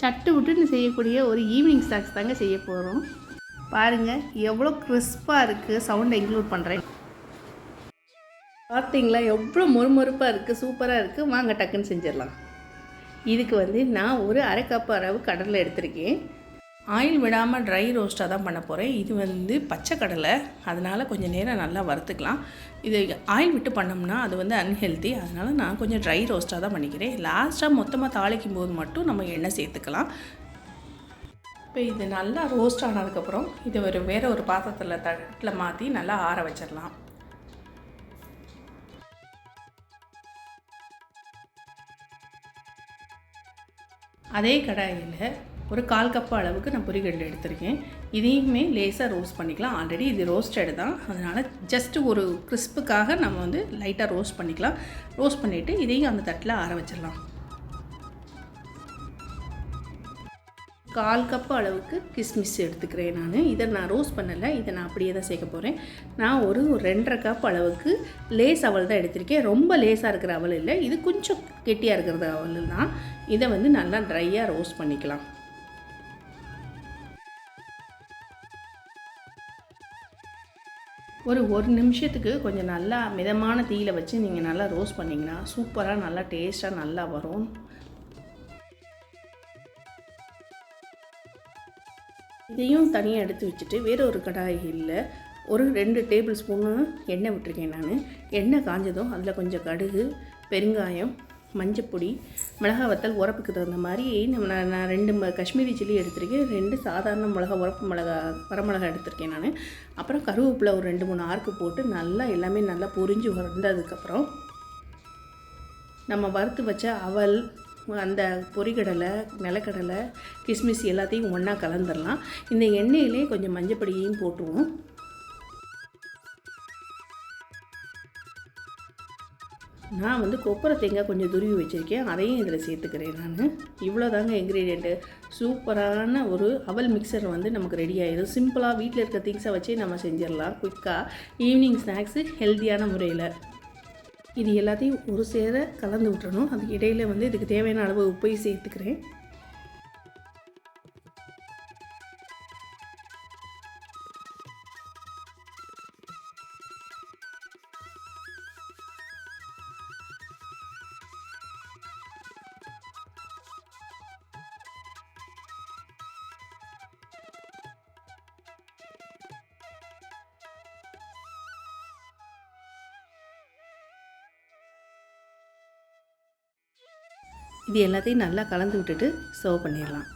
சட்டு விட்டுன்னு செய்யக்கூடிய ஒரு ஈவினிங் ஸ்நாக்ஸ் தாங்க செய்ய போகிறோம் பாருங்கள் எவ்வளோ கிறிஸ்பாக இருக்குது சவுண்டை இன்க்ளூட் பண்ணுறேன் பார்த்தீங்களா எவ்வளோ மொறுமொறுப்பாக இருக்குது சூப்பராக இருக்குது வாங்க டக்குன்னு செஞ்சிடலாம். இதுக்கு வந்து நான் ஒரு அரை கப் அளவு கடலில் எடுத்திருக்கேன். ஆயில் விடாமல் ட்ரை ரோஸ்ட்டாக தான் பண்ண போகிறேன் இது வந்து பச்சை கடலை. அதனால் கொஞ்சம் நேரம் நல்லா வறுத்துக்கலாம். இது ஆயில் விட்டு பண்ணோம்னா அது வந்து அன்ஹெல்தி அதனால் நான் கொஞ்சம் ட்ரை ரோஸ்ட்டாக தான் பண்ணிக்கிறேன். லாஸ்ட்டாக மொத்தமாக தாளிக்கும் போது மட்டும் நம்ம எண்ணெய் சேர்த்துக்கலாம். இப்போ இது நல்லா ரோஸ்ட் ஆனதுக்கப்புறம் இது ஒரு வேறு ஒரு பாத்திரத்தில் தட்டில் மாற்றி நல்லா ஆற வச்சிடலாம். அதே கடாயில் ஒரு கால் கப்பு அளவுக்கு நான் பொரிகடலை எடுத்திருக்கேன். இதையுமே லேசாக ரோஸ்ட் பண்ணிக்கலாம். ஆல்ரெடி இது ரோஸ்டடு தான். அதனால் ஜஸ்ட்டு ஒரு கிறிஸ்புக்காக நம்ம வந்து லைட்டாக ரோஸ்ட் பண்ணிக்கலாம். ரோஸ்ட் பண்ணிவிட்டு இதையும் அந்த தட்டில் ஆற வச்சிடலாம். கால் கப்பு அளவுக்கு கிஸ்மிஸ் எடுத்துக்கிறேன் நான். இதை நான் ரோஸ்ட் பண்ணலை. இதை நான் அப்படியே தான் சேர்க்க போகிறேன் நான் ஒரு ரெண்டரை கப் அளவுக்கு லேஸ் அவல் தான் எடுத்திருக்கேன். ரொம்ப லேஸாக இருக்கிற அவல் இல்லை. இது கொஞ்சம் கெட்டியாக இருக்கிறது அவல் தான். இதை வந்து நல்லா ட்ரையாக ரோஸ்ட் பண்ணிக்கலாம். ஒரு ஒரு நிமிஷத்துக்கு கொஞ்சம் நல்லா மிதமான தீயில வச்சு நீங்கள் நல்லா ரோஸ்ட் பண்ணிங்கன்னா சூப்பராக நல்லா டேஸ்ட்டாக நல்லா வரும். இதையும் தனியாக எடுத்து வச்சுட்டு வேற ஒரு கடாயில் ஒரு ரெண்டு டேபிள் ஸ்பூனு எண்ணெய் விட்டுருக்கேன் நான். எண்ணெய் காஞ்சதும் அதில் கொஞ்சம் கடுகு பெருங்காயம் மஞ்சப்பொடி மிளகா வத்தல் உரப்புக்கு தகுந்த மாதிரி நம்ம நான் நான் ரெண்டு ம காஷ்மீரி சில்லி எடுத்திருக்கேன். ரெண்டு சாதாரண மிளகா உரப்பு மிளகா வரமிளகா எடுத்திருக்கேன் நான். அப்புறம் கருவேப்பிலை ஒரு ரெண்டு மூணு ஆர்க்கு போட்டு நல்லா எல்லாமே நல்லா பொரிஞ்சு வந்ததுக்கப்புறம் நம்ம வறுத்து வச்ச அவல் அந்த பொரிகடலை நிலக்கடலை கிஸ்மிஸ் எல்லாத்தையும் ஒன்றா கலந்துடலாம் இந்த எண்ணெயிலே கொஞ்சம் மஞ்சப்பொடியையும் போட்டுருவோம். நான் வந்து கொப்பரை தேங்காய் கொஞ்சம் துருவி வச்சுருக்கேன். அதையும் இதில் சேர்த்துக்கிறேன் நான். இவ்வளோ தாங்க இன்க்ரீடியண்ட்டு சூப்பரான ஒரு அவல் மிக்சர் வந்து நமக்கு ரெடி ஆகிடும் சிம்பிளாக வீட்டில் இருக்க திங்ஸை வச்சே நம்ம செஞ்சிடலாம் குயிக்காக ஈவினிங் ஸ்நாக்ஸு ஹெல்த்தியான முறையில். இது எல்லாத்தையும் ஒரு சேர கலந்து விட்டுறணும். அதுக்கு இடையில் வந்து இதுக்கு தேவையான அளவு உப்பையும் சேர்த்துக்கிறேன். இது எல்லாத்தையும் நல்லா கலந்து விட்டுட்டு சர்வ் பண்ணிடலாம்.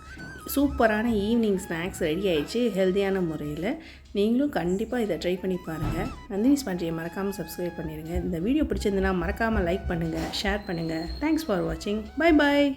சூப்பரான ஈவினிங் ஸ்நாக்ஸ் ரெடி ஆயிடுச்சு ஹெல்த்தியான முறையில். நீங்களும் கண்டிப்பாக இதை ட்ரை பண்ணி பாருங்கள் நந்தினி ஸ்பான்ஜியை மறக்காமல் சப்ஸ்கிரைப் பண்ணிடுங்க இந்த வீடியோ பிடிச்சிருந்துன்னா மறக்காமல் லைக் பண்ணுங்கள் ஷேர் பண்ணுங்கள் தேங்க்ஸ் ஃபார் வாட்சிங் பை பாய்